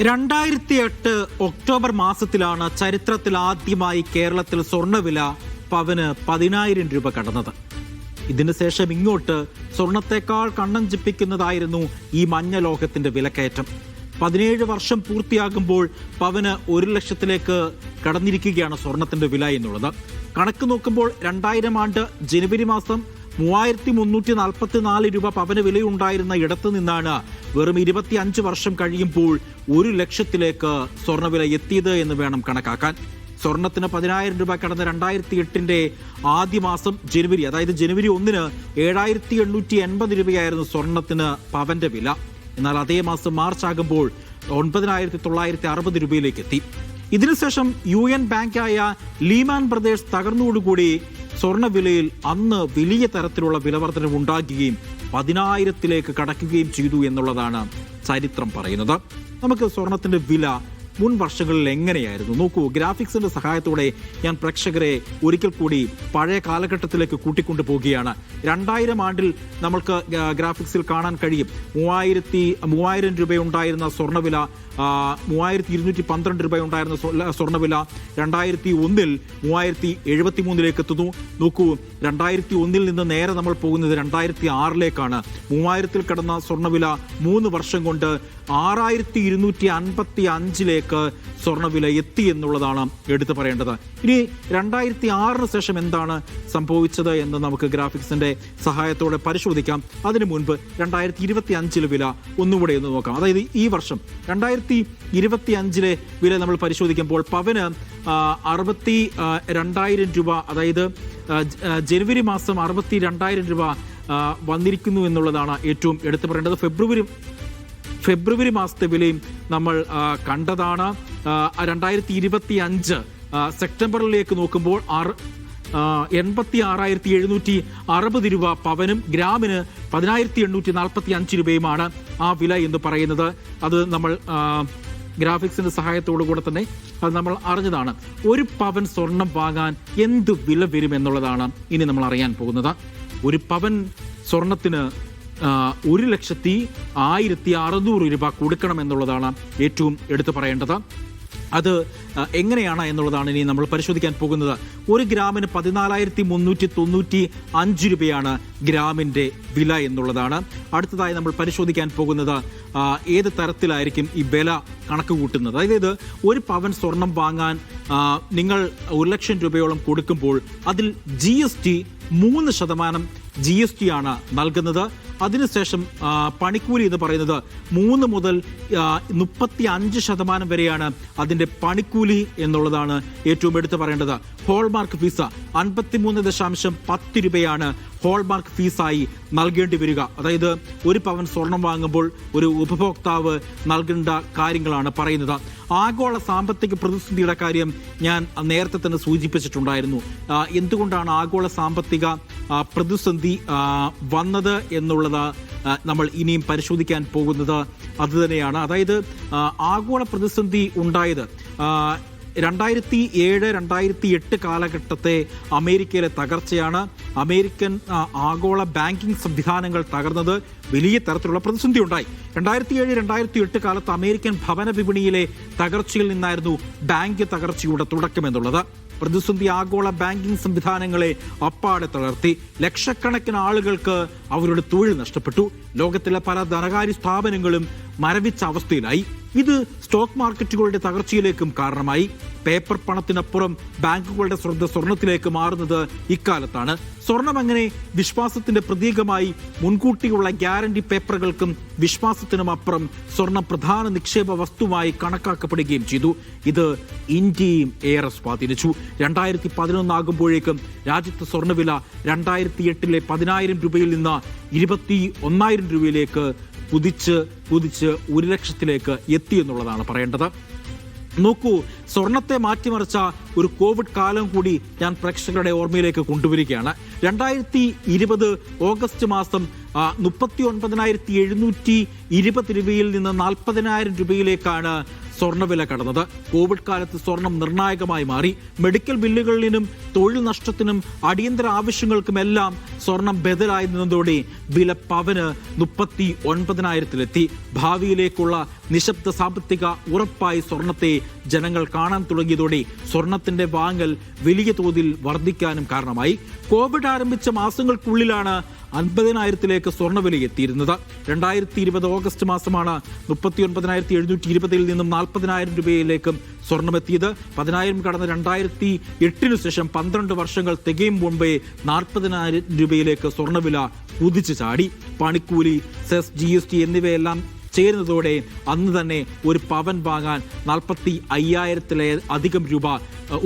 രണ്ടായിരത്തി എട്ട് ഒക്ടോബർ മാസത്തിലാണ് ചരിത്രത്തിൽ ആദ്യമായി കേരളത്തിൽ സ്വർണവില പവന് പതിനായിരം രൂപ കടന്നത്. ഇതിനുശേഷം ഇങ്ങോട്ട് സ്വർണത്തെക്കാൾ കണ്ണഞ്ചിപ്പിക്കുന്നതായിരുന്നു ഈ മഞ്ഞ ലോകത്തിന്റെ വിലക്കയറ്റം. പതിനേഴ് വർഷം പൂർത്തിയാകുമ്പോൾ പവന് ഒരു ലക്ഷത്തിലേക്ക് കടന്നിരിക്കുകയാണ് സ്വർണത്തിന്റെ വില എന്നുള്ളത്. കണക്ക് നോക്കുമ്പോൾ രണ്ടായിരം ആണ്ട് ജനുവരി മാസം മൂവായിരത്തി മുന്നൂറ്റി നാൽപ്പത്തി നാല് രൂപ പവന വിലയുണ്ടായിരുന്ന ഇടത്തു നിന്നാണ് വെറും ഇരുപത്തി അഞ്ച് വർഷം കഴിയുമ്പോൾ ഒരു ലക്ഷത്തിലേക്ക് സ്വർണവില എത്തിയത് എന്ന് വേണം കണക്കാക്കാൻ. സ്വർണത്തിന് പതിനായിരം രൂപ കടന്ന രണ്ടായിരത്തി എട്ടിന്റെ ആദ്യ മാസം ജനുവരി അതായത് ജനുവരി ഒന്നിന് ഏഴായിരത്തി എണ്ണൂറ്റി എൺപത് രൂപയായിരുന്നു സ്വർണത്തിന് പവന്റെ വില. എന്നാൽ അതേ മാസം മാർച്ച് ആകുമ്പോൾ ഒൻപതിനായിരത്തി തൊള്ളായിരത്തി അറുപത് രൂപയിലേക്ക് എത്തി. ഇതിനുശേഷം യു എൻ ബാങ്കായ ലീമാൻ ബ്രദേഴ്സ് തകർന്നതോടുകൂടി സ്വർണവിലയിൽ അന്ന് വലിയ തരത്തിലുള്ള വിലവർധനവ് ഉണ്ടാകുകയും പതിനായിരത്തിലേക്ക് കടക്കുകയും ചെയ്തു എന്നുള്ളതാണ് ചരിത്രം പറയുന്നത്. നമുക്ക് സ്വർണത്തിന്റെ വില മുൻ വർഷങ്ങളിൽ എങ്ങനെയായിരുന്നു? നോക്കൂ ഗ്രാഫിക്സിന്റെ സഹായത്തോടെ ഞാൻ പ്രേക്ഷകരെ ഒരിക്കൽ കൂടി പഴയ കാലഘട്ടത്തിലേക്ക് കൂട്ടിക്കൊണ്ടു പോവുകയാണ് രണ്ടായിരം ആണ്ടിൽ നമ്മൾക്ക് ഗ്രാഫിക്സിൽ കാണാൻ കഴിയും. മൂവായിരത്തി മൂവായിരം രൂപയുണ്ടായിരുന്ന സ്വർണവില മൂവായിരത്തി ഇരുന്നൂറ്റി പന്ത്രണ്ട് രൂപ ഉണ്ടായിരുന്ന സ്വ- സ്വർണവില രണ്ടായിരത്തി ഒന്നിൽ മൂവായിരത്തി എഴുപത്തി മൂന്നിലേക്ക് എത്തുന്നു. നോക്കൂ രണ്ടായിരത്തി ഒന്നിൽ നിന്ന് നേരെ നമ്മൾ പോകുന്നത് രണ്ടായിരത്തി ആറിലേക്കാണ് മൂവായിരത്തിൽ കടന്ന സ്വർണവില മൂന്ന് വർഷം കൊണ്ട് ആറായിരത്തി ഇരുന്നൂറ്റി അൻപത്തി അഞ്ചിലേക്ക് സ്വർണവില എത്തി എന്നുള്ളതാണ് എടുത്തു പറയേണ്ടത്. ഇനി രണ്ടായിരത്തി ആറിന് ശേഷം എന്താണ് സംഭവിച്ചത് എന്ന് നമുക്ക് ഗ്രാഫിക്സിന്റെ സഹായത്തോടെ പരിശോധിക്കാം. അതിനു മുൻപ് രണ്ടായിരത്തി ഇരുപത്തി അഞ്ചിലെ വില ഒന്നുകൂടെ ഒന്ന് നോക്കാം. അതായത് ഈ വർഷം രണ്ടായിരത്തി ഇരുപത്തി അഞ്ചിലെ വില നമ്മൾ പരിശോധിക്കുമ്പോൾ പവന് അറുപത്തി രണ്ടായിരം രൂപ അതായത് ജനുവരി മാസം അറുപത്തി രണ്ടായിരം രൂപ വന്നിരിക്കുന്നു എന്നുള്ളതാണ് ഏറ്റവും എടുത്തു പറയേണ്ടത്. ഫെബ്രുവരി ഫെബ്രുവരി മാസത്തെ വിലയും നമ്മൾ കണ്ടതാണ്. രണ്ടായിരത്തി ഇരുപത്തി അഞ്ച് സെപ്റ്റംബറിലേക്ക് നോക്കുമ്പോൾ ആറ് എൺപത്തി ആറായിരത്തി എഴുന്നൂറ്റി അറുപത് രൂപ പവനും ഗ്രാമിന് പതിനായിരത്തി എണ്ണൂറ്റി നാൽപ്പത്തി അഞ്ച് രൂപയുമാണ് ആ വില എന്ന് പറയുന്നത്. അത് നമ്മൾ ഗ്രാഫിക്സിന്റെ സഹായത്തോടു കൂടെ തന്നെ അത് നമ്മൾ അറിഞ്ഞതാണ്. ഒരു പവൻ സ്വർണം വാങ്ങാൻ എന്ത് വില വരും എന്നുള്ളതാണ് ഇനി നമ്മൾ അറിയാൻ പോകുന്നത്. ഒരു പവൻ സ്വർണത്തിന് ഒരു ലക്ഷത്തി ആയിരത്തി അറുന്നൂറ് രൂപ കൊടുക്കണം എന്നുള്ളതാണ് ഏറ്റവും എടുത്തു പറയേണ്ടത്. അത് എങ്ങനെയാണ് എന്നുള്ളതാണ് ഇനി നമ്മൾ പരിശോധിക്കാൻ പോകുന്നത്. ഒരു ഗ്രാമിന് പതിനാലായിരത്തി മുന്നൂറ്റി തൊണ്ണൂറ്റി അഞ്ച് രൂപയാണ് ഗ്രാമിന്റെ വില എന്നുള്ളതാണ്. അടുത്തതായി നമ്മൾ പരിശോധിക്കാൻ പോകുന്നത് ഏത് തരത്തിലായിരിക്കും ഈ വില കണക്ക് കൂട്ടുന്നത്? അതായത് ഒരു പവൻ സ്വർണം വാങ്ങാൻ നിങ്ങൾ ഒരു ലക്ഷം രൂപയോളം കൊടുക്കുമ്പോൾ അതിൽ ജി എസ് ടി മൂന്ന് ശതമാനം ജി എസ് ടി ആണ് നൽകുന്നത്. അതിനുശേഷം പണിക്കൂലി എന്ന് പറയുന്നത് മൂന്ന് മുതൽ മുപ്പത്തി അഞ്ച് ശതമാനം വരെയാണ് അതിന്റെ പണിക്കൂലി എന്നുള്ളതാണ് ഏറ്റവും എടുത്തു പറയേണ്ടത്. ഹോൾമാർക്ക് ഫീസ് അൻപത്തിമൂന്ന് ദശാംശം പത്ത് രൂപയാണ് ഹോൾമാർക്ക് ഫീസായി നൽകേണ്ടി വരിക. അതായത് ഒരു പവൻ സ്വർണം വാങ്ങുമ്പോൾ ഒരു ഉപഭോക്താവ് നൽകേണ്ട കാര്യങ്ങളാണ് പറയുന്നത്. ആഗോള സാമ്പത്തിക പ്രതിസന്ധിയുടെ കാര്യം ഞാൻ നേരത്തെ തന്നെ സൂചിപ്പിച്ചിട്ടുണ്ടായിരുന്നു. എന്തുകൊണ്ടാണ് ആഗോള സാമ്പത്തിക പ്രതിസന്ധി വന്നത് വന്നത് എന്നുള്ളത് നമ്മൾ ഇനിയും പരിശോധിക്കാൻ പോകുന്നത് അതുതന്നെയാണ്. അതായത് ആഗോള പ്രതിസന്ധി ഉണ്ടായത് രണ്ടായിരത്തി ഏഴ് രണ്ടായിരത്തി എട്ട് കാലഘട്ടത്തെ അമേരിക്കയിലെ തകർച്ചയാണ്. അമേരിക്കൻ ആഗോള ബാങ്കിംഗ് സംവിധാനങ്ങൾ തകർന്നത് വലിയ തരത്തിലുള്ള പ്രതിസന്ധി ഉണ്ടായി. രണ്ടായിരത്തി ഏഴ് രണ്ടായിരത്തി എട്ട് കാലത്ത് അമേരിക്കൻ ഭവന വിപണിയിലെ തകർച്ചയിൽ നിന്നായിരുന്നു ബാങ്ക് തകർച്ചയുടെ തുടക്കമെന്നുള്ളത് പ്രതിസന്ധി ആഗോള ബാങ്കിംഗ് സംവിധാനങ്ങളെ അപ്പാടെ തളർത്തി ലക്ഷക്കണക്കിന് ആളുകൾക്ക് അവരുടെ തൊഴിൽ നഷ്ടപ്പെട്ടു. ലോകത്തിലെ പല ധനകാര്യ സ്ഥാപനങ്ങളും മരവിച്ച അവസ്ഥയിലായി. ഇത് സ്റ്റോക്ക് മാർക്കറ്റുകളുടെ തകർച്ചയിലേക്കും കാരണമായി. പേപ്പർ പണത്തിനപ്പുറം ബാങ്കുകളുടെ ശ്രദ്ധ സ്വർണത്തിലേക്ക് മാറുന്നത് ഇക്കാലത്താണ്. സ്വർണം അങ്ങനെ വിശ്വാസത്തിന്റെ പ്രതീകമായി മുൻകൂട്ടിയുള്ള ഗ്യാരണ്ടി പേപ്പറുകൾക്കും വിശ്വാസത്തിനും അപ്പുറം സ്വർണം പ്രധാന നിക്ഷേപ വസ്തുവായി കണക്കാക്കപ്പെടുകയും ചെയ്തു. ഇത് ഇന്ത്യയും ഏറെ സ്വാധീനിച്ചു. രണ്ടായിരത്തി പതിനൊന്നാകുമ്പോഴേക്കും രാജ്യത്ത് സ്വർണവില രണ്ടായിരത്തി എട്ടിലെ പതിനായിരം രൂപയിൽ നിന്ന് ഇരുപത്തി ഒന്നായിരം രൂപയിലേക്ക് കുതിച്ച് കുതിച്ച് ഒരു ലക്ഷത്തിലേക്ക് എത്തി എന്നുള്ളതാണ് പറയേണ്ടത്. നോക്കൂ സ്വർണത്തെ മാറ്റിമറിച്ച ഒരു കോവിഡ് കാലം കൂടി ഞാൻ പ്രേക്ഷകരുടെ ഓർമ്മയിലേക്ക് കൊണ്ടുവരികയാണ്. രണ്ടായിരത്തി ഇരുപത് ഓഗസ്റ്റ് മാസം മുപ്പത്തി ഒൻപതിനായിരത്തി എഴുന്നൂറ്റി ഇരുപത് രൂപയിൽ നിന്ന് നാൽപ്പതിനായിരം രൂപയിലേക്കാണ് സ്വർണവില കടന്നത്. കോവിഡ് കാലത്ത് സ്വർണം നിർണായകമായി മാറി. മെഡിക്കൽ ബില്ലുകളിലും തൊഴിൽ നഷ്ടത്തിനും അടിയന്തര ആവശ്യങ്ങൾക്കുമെല്ലാം സ്വർണം ബദലായി നിന്നതോടെ വില പവന് മുപ്പത്തി ഒൻപതിനായിരത്തിലെത്തി ഭാവിയിലേക്കുള്ള നിശബ്ദ സാമ്പത്തിക ഉറപ്പായി സ്വർണത്തെ ജനങ്ങൾ കാണാൻ തുടങ്ങിയതോടെ സ്വർണത്തിന്റെ വാങ്ങൽ വലിയ തോതിൽ വർദ്ധിക്കാനും കാരണമായി. കോവിഡ് ആരംഭിച്ച മാസങ്ങൾക്കുള്ളിലാണ് അൻപതിനായിരത്തിലേക്ക് സ്വർണവില എത്തിയിരുന്നത് രണ്ടായിരത്തി ഇരുപത് ഓഗസ്റ്റ് മാസമാണ് മുപ്പത്തി ഒൻപതിനായിരത്തി എഴുന്നൂറ്റി ഇരുപതിൽ നിന്നും നാൽപ്പതിനായിരം രൂപയിലേക്കും സ്വർണമെത്തിയത്. പതിനായിരം കടന്ന് രണ്ടായിരത്തി എട്ടിനു ശേഷം പന്ത്രണ്ട് വർഷങ്ങൾ തികയും മുമ്പേ നാൽപ്പതിനായിരം രൂപയിലേക്ക് സ്വർണവില കുതിച്ചു ചാടി. പണിക്കൂലി സെസ് ജി എസ് ടി എന്നിവയെല്ലാം ചേരുന്നതോടെ അന്ന് തന്നെ ഒരു പവൻ വാങ്ങാൻ നാൽപ്പത്തി അയ്യായിരത്തിലെ അധികം രൂപ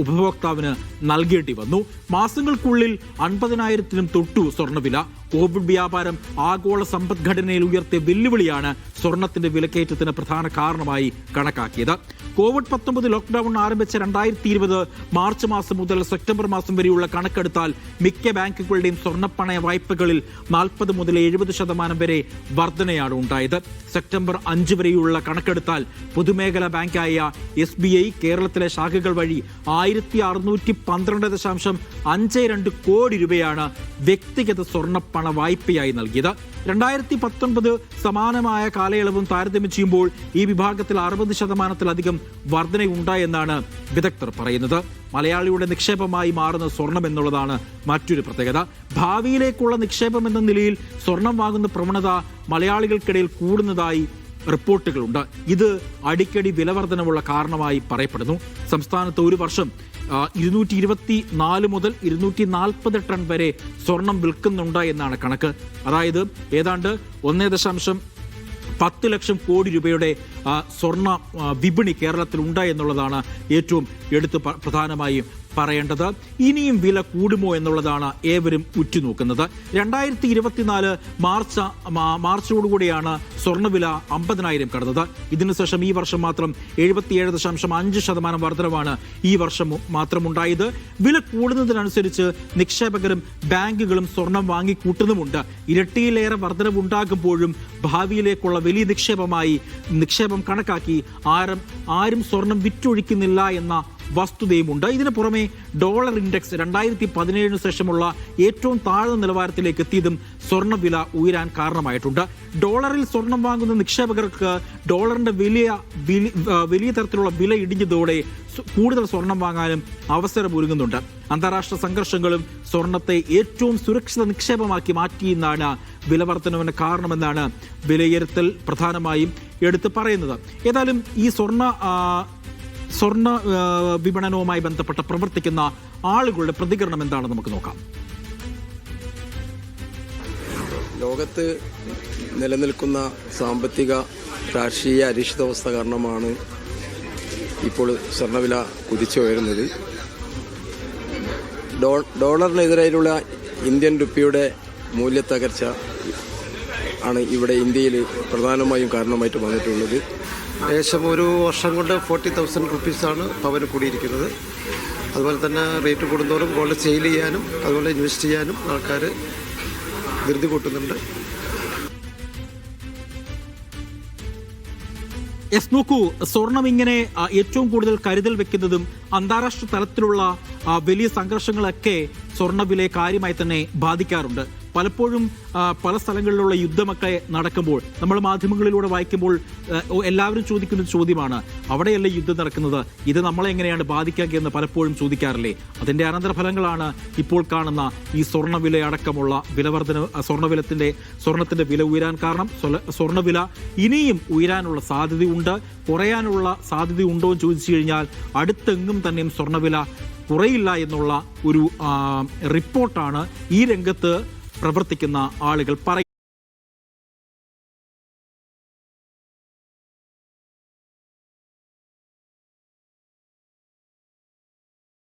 ഉപഭോക്താവിന് നൽകേണ്ടി വന്നു. മാസങ്ങൾക്കുള്ളിൽ അൻപതിനായിരത്തിനും തൊട്ടു സ്വർണവില കോവിഡ് വ്യാപാരം ആഗോള സമ്പദ്ഘടനയിൽ ഉയർത്തിയ വെല്ലുവിളിയാണ് സ്വർണത്തിന്റെ വിലക്കയറ്റത്തിന് പ്രധാന കാരണമായി കണക്കാക്കിയത്. കോവിഡ് പത്തൊമ്പത് ലോക്ക്ഡൌൺ ആരംഭിച്ച രണ്ടായിരത്തി ഇരുപത് മാർച്ച് മാസം മുതൽ സെപ്റ്റംബർ മാസം വരെയുള്ള കണക്കെടുത്താൽ മിക്ക ബാങ്കുകളുടെയും സ്വർണപ്പണയ വായ്പകളിൽ നാൽപ്പത് മുതൽ എഴുപത് ശതമാനം വരെ വർധനയാണ് ഉണ്ടായത്. സെപ്റ്റംബർ അഞ്ച് വരെയുള്ള കണക്കെടുത്താൽ പൊതുമേഖലാ ബാങ്കായ എസ് ബി ഐ കേരളത്തിലെ ശാഖകൾ വഴി ആയിരത്തി അറുന്നൂറ്റി പന്ത്രണ്ട് ദശാംശം അഞ്ച് രണ്ട് കോടി രൂപയാണ് വ്യക്തിഗത സ്വർണപ്പണ വായ്പയായി നൽകിയത്. രണ്ടായിരത്തി പത്തൊൻപത് സമാനമായ കാലയളവും താരതമ്യം ചെയ്യുമ്പോൾ ഈ വിഭാഗത്തിൽ അറുപത് ശതമാനത്തിലധികം വർധനയുണ്ടായെന്നാണ് വിദഗ്ധർ പറയുന്നത്. മലയാളിയുടെ നിക്ഷേപമായി മാറുന്ന സ്വർണം എന്നുള്ളതാണ് മറ്റൊരു പ്രത്യേകത. ഭാവിയിലേക്കുള്ള നിക്ഷേപം എന്ന നിലയിൽ സ്വർണം വാങ്ങുന്ന പ്രവണത മലയാളികൾക്കിടയിൽ കൂടുന്നതായി റിപ്പോർട്ടുകളുണ്ട്. ഇത് അടിക്കടി വിലവർധനമുള്ള കാരണമായി പറയപ്പെടുന്നു. സംസ്ഥാനത്ത് ഒരു വർഷം ഇരുന്നൂറ്റി ഇരുപത്തി നാല് മുതൽ ഇരുന്നൂറ്റി നാൽപ്പത് ടൺ വരെ സ്വർണം വിൽക്കുന്നുണ്ട് എന്നാണ് കണക്ക്. അതായത് ഏതാണ്ട് ഒന്നേ ദശാംശം പത്ത് ലക്ഷം കോടി രൂപയുടെ സ്വർണ സ്വർണ വിപണി കേരളത്തിൽ ഉണ്ട് എന്നുള്ളതാണ് ഏറ്റവും എടുത്ത് പ്രധാനമായും പറയേണ്ടത് ഇനിയും വില കൂടുമോ എന്നുള്ളതാണ് ഏവരും ഉറ്റുനോക്കുന്നത്. രണ്ടായിരത്തി ഇരുപത്തിനാല് മാർച്ച് മാർച്ചോടുകൂടിയാണ് സ്വർണവില അമ്പതിനായിരം കടന്നത്. ഇതിനുശേഷം ഈ വർഷം മാത്രം എഴുപത്തിയേഴ് ദശാംശം അഞ്ച് ശതമാനം വർധനവാണ് ഈ വർഷം മാത്രം ഉണ്ടായത് വില കൂടുന്നതിനനുസരിച്ച് നിക്ഷേപകരും ബാങ്കുകളും സ്വർണം വാങ്ങിക്കൂട്ടുന്നുമുണ്ട്. ഇരട്ടിയിലേറെ വർധനവുണ്ടാകുമ്പോഴും ഭാവിയിലേക്കുള്ള വലിയ നിക്ഷേപമായി നിക്ഷേപം കണക്കാക്കി ആരും ആരും സ്വർണം വിറ്റൊഴിക്കുന്നില്ല എന്ന വസ്തുതയുമുണ്ട്. ഇതിനു പുറമെ ഡോളർ ഇൻഡെക്സ് രണ്ടായിരത്തി പതിനേഴിന് ശേഷമുള്ള ഏറ്റവും താഴ്ന്ന നിലവാരത്തിലേക്ക് എത്തിയതും സ്വർണവില ഉയരാൻ കാരണമായിട്ടുണ്ട്. ഡോളറിൽ സ്വർണം വാങ്ങുന്ന നിക്ഷേപകർക്ക് ഡോളറിന്റെ വലിയ വലിയ തരത്തിലുള്ള വില ഇടിഞ്ഞതോടെ കൂടുതൽ സ്വർണം വാങ്ങാനും അവസരമൊരുങ്ങുന്നുണ്ട് അന്താരാഷ്ട്ര സംഘർഷങ്ങളും സ്വർണത്തെ ഏറ്റവും സുരക്ഷിത നിക്ഷേപമാക്കി മാറ്റിയെന്നാണ് വിലവർത്തനവിന് കാരണമെന്നാണ് വിലയിരുത്തൽ പ്രധാനമായും എടുത്തു പറയുന്നത്. ഏതായാലും ഈ സ്വർണ സ്വർണ വിപണനവുമായി ബന്ധപ്പെട്ട് പ്രവർത്തിക്കുന്ന ആളുകളുടെ പ്രതികരണം എന്താണെന്ന് നമുക്ക് നോക്കാം. ലോകത്ത് നിലനിൽക്കുന്ന സാമ്പത്തിക രാഷ്ട്രീയ അരിഷിതാവസ്ഥ കാരണമാണ് ഇപ്പോൾ സ്വർണവില കുതിച്ചുയരുന്നത് ഡോളറിനെതിരെയുള്ള ഇന്ത്യൻ രൂപയുടെ മൂല്യത്തകർച്ച ആണ് ഇവിടെ ഇന്ത്യയിൽ പ്രധാനമായും കാരണമായിട്ട് വന്നിട്ടുള്ളത്. ഏകദേശം ഒരു വർഷം കൊണ്ട് ഫോർട്ടി തൗസൻഡ് റുപ്പീസാണ് പവന് കൂടിയിരിക്കുന്നത്. അതുപോലെ തന്നെ റേറ്റ് കൂടുന്തോറും ഗോൾഡ് സെയിൽ ചെയ്യാനും അതുപോലെ ഇൻവെസ്റ്റ് ചെയ്യാനും ആൾക്കാർ ധൃതി കൂട്ടുന്നുണ്ട്. എസ് നോക്കൂ സ്വർണം ഇങ്ങനെ ഏറ്റവും കൂടുതൽ കരുതൽ വെക്കുന്നതും അന്താരാഷ്ട്ര തലത്തിലുള്ള വലിയ സംഘർഷങ്ങളൊക്കെ സ്വർണവിലയെ കാര്യമായി തന്നെ ബാധിക്കാറുണ്ട്. പലപ്പോഴും പല സ്ഥലങ്ങളിലുള്ള യുദ്ധമൊക്കെ നടക്കുമ്പോൾ നമ്മൾ മാധ്യമങ്ങളിലൂടെ വായിക്കുമ്പോൾ എല്ലാവരും ചോദിക്കുന്ന ചോദ്യമാണ് അവിടെയല്ലേ യുദ്ധം നടക്കുന്നത്? ഇത് നമ്മളെ എങ്ങനെയാണ് ബാധിക്കുക എന്ന് പലപ്പോഴും ചോദിക്കാറില്ലേ? അതിന്റെ അനന്തരഫലങ്ങളാണ് ഇപ്പോൾ കാണുന്ന ഈ സ്വർണവില അടക്കമുള്ള വിലവർധന സ്വർണവിലത്തിന്റെ സ്വർണത്തിന്റെ വില ഉയരാൻ കാരണം സ്വർണവില ഇനിയും ഉയരാനുള്ള സാധ്യതയുണ്ട്. കുറയാനുള്ള സാധ്യതയുണ്ടോ എന്ന് ചോദിച്ചു കഴിഞ്ഞാൽ അടുത്തെങ്ങും തന്നെയും സ്വർണവില കുറയില്ല എന്നുള്ള ഒരു റിപ്പോർട്ടാണ് ഈ രംഗത്ത് പ്രവർത്തിക്കുന്ന ആളുകൾ പറയുന്നത്